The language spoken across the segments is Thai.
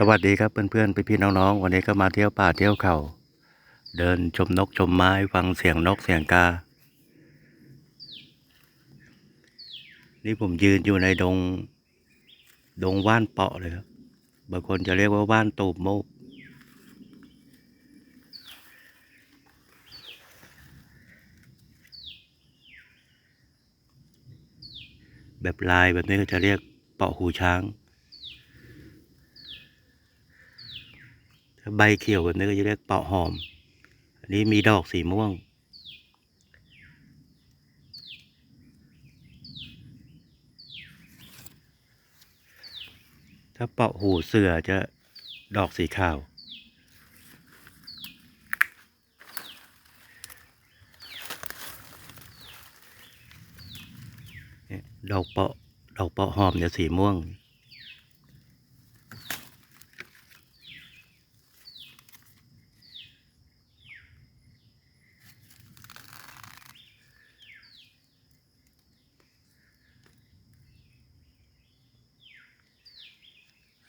สวัสดีครับเพื่อนๆพี่ๆน้องๆ วันนี้ก็มาเที่ยวป่าเที่ยวเขาเดินชมนกชมไม้ฟังเสียงนกเสียงกา นี่ผมยืนอยู่ในดง ดงว่านเปาะเลยครับบางคนจะเรียกว่าว่านตูบโมกแบบลายแบบนี้ก็จะเรียกเปาะหูช้าง ถ้า ใบเขียวแบบนี้ก็จะเรียกเปาะหอม อันนี้มีดอกสีม่วง ถ้าเปาะหูเสือจะดอกสีขาว ดอกเปาะดอกเปาะหอมจะสีม่วง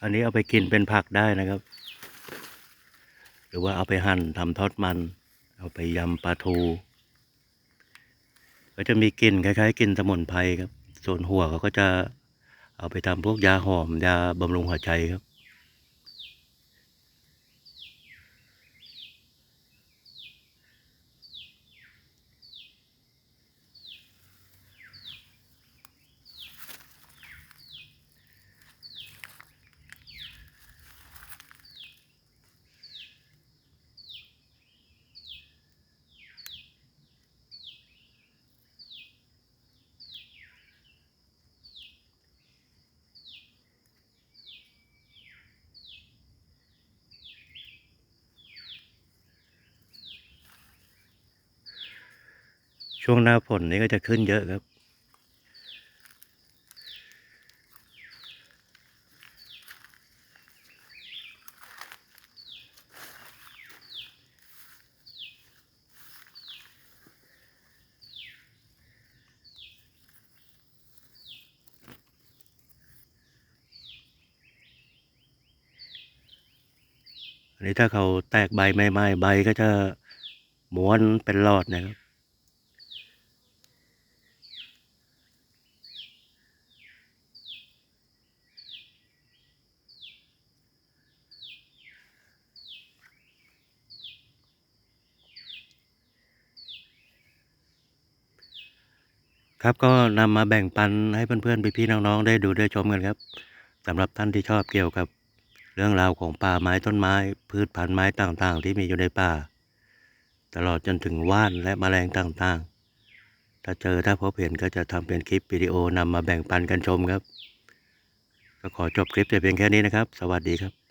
อันนี้เอาไปกินเป็นผักได้นะครับ หรือว่าเอาไปหั่นทำทอดมัน เอาไปยำปลาทู ก็จะมีกลิ่นคล้ายๆกลิ่นสมุนไพรครับ ส่วนหัวเขาก็จะเอาไปทำพวกยาหอมยาบำรุงหัวใจครับ ช่วงหน้าฝนนี้ก็จะขึ้นเยอะครับ อันนี้ถ้าเขาแตกใบใหม่ๆใบก็จะม้วนเป็นหลอดนะครับ ครับก็นำมาแบ่งปันให้เพื่อนๆพี่ๆน้องๆได้ดูได้ชมกันครับสำหรับท่านที่ชอบเกี่ยวกับ เรื่องราวของป่าไม้ต้นไม้ พืชพันธุ์ไม้ต่างๆ ที่มีอยู่ในป่า ตลอดจนถึงว่านและแมลงต่างๆ ถ้าเจอถ้าพบเห็นก็จะทำเป็นคลิปวิดีโอนำมาแบ่งปันกันชมครับ ก็ขอจบคลิปแต่เพียงแค่นี้นะครับ สวัสดีครับ